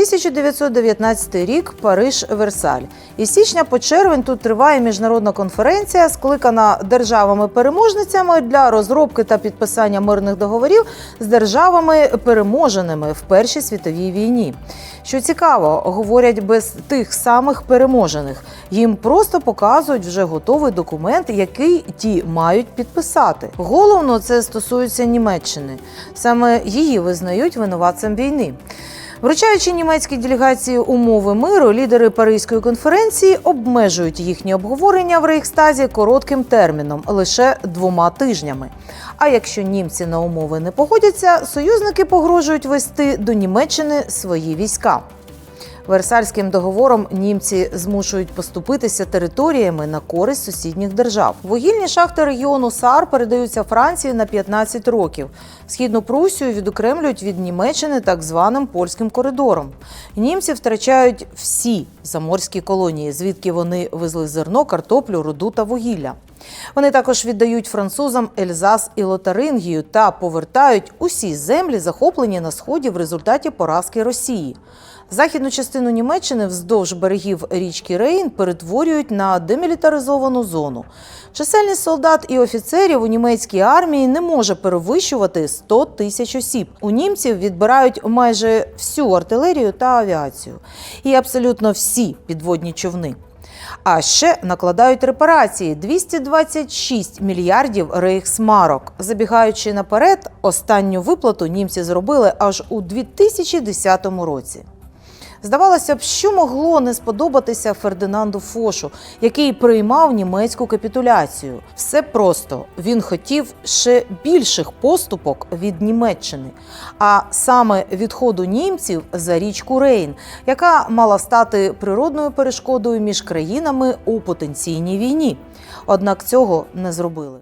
1919 рік Париж Версаль. Із січня по червень тут триває міжнародна конференція, скликана державами-переможницями для розробки та підписання мирних договорів з державами переможеними в Першій світовій війні. Що цікаво, говорять без тих самих переможених. Їм просто показують вже готовий документ, який ті мають підписати. Головно це стосується Німеччини. Саме її визнають винуватцем війни. Вручаючи німецькій делегації умови миру, лідери Паризької конференції обмежують їхні обговорення в Рейхстазі коротким терміном лише двома тижнями. А якщо німці на умови не погодяться, союзники погрожують вести до Німеччини свої війська. Версальським договором німці змушують поступитися територіями на користь сусідніх держав. Вугільні шахти регіону САР передаються Франції на 15 років. Східну Прусію відокремлюють від Німеччини так званим польським коридором. Німці втрачають всі заморські колонії, звідки вони везли зерно, картоплю, руду та вугілля. Вони також віддають французам Ельзас і Лотарингію та повертають усі землі, захоплені на сході в результаті поразки Росії. Західну частину Німеччини вздовж берегів річки Рейн перетворюють на демілітаризовану зону. Чисельність солдат і офіцерів у німецькій армії не може перевищувати 100 тисяч осіб. У німців відбирають майже всю артилерію та авіацію і абсолютно всі підводні човни. А ще накладають репарації 226 мільярдів рейхсмарок. Забігаючи наперед, останню виплату німці зробили аж у 2010 році. Здавалося б, що могло не сподобатися Фердинанду Фошу, який приймав німецьку капітуляцію. Все просто він хотів ще більших поступок від Німеччини, а саме відходу німців за річку Рейн, яка мала стати природною перешкодою між країнами у потенційній війні. Однак цього не зробили.